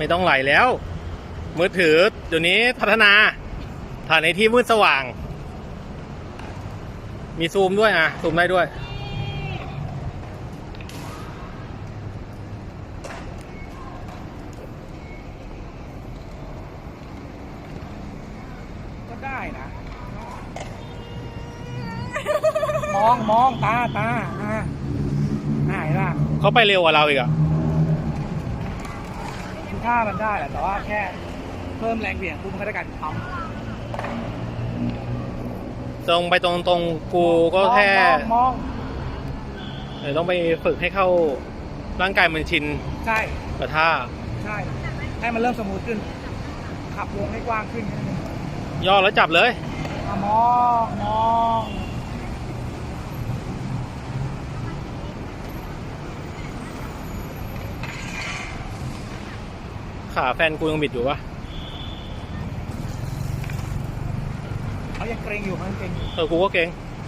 ไม่ต้องไหลแล้ว มือถือเดี๋ยวนี้พัฒนา ถ่ายในที่มืดสว่าง มีซูมด้วยอะ ซูมได้ด้วย ก็ได้นะ มองมองตาตาอ่าอ่าเห็นป่ะเขาไปเร็วกว่าเราอีกอะ คือท่ามันได้แหละแต่ว่าแค่เพิ่มแรงเบี่ยงปุ๊บมันก็ได้การปั๊มตรงไปตรงตรงๆกูก็แค่มองมองเดี๋ยวต้องไปฝึกให้เข้าร่างกายมันชินใช่กับท่าใช่ให้มันเริ่มสมูทขึ้น ขับวงให้กว้างขึ้นนิดนึงย่อแล้วจับเลยอะมองมอง ขาแฟนกูยังบิดอยู่ปะเขายังเกรงอยู่เขายังเกรงอยู่ เออ กูก็เก่งเ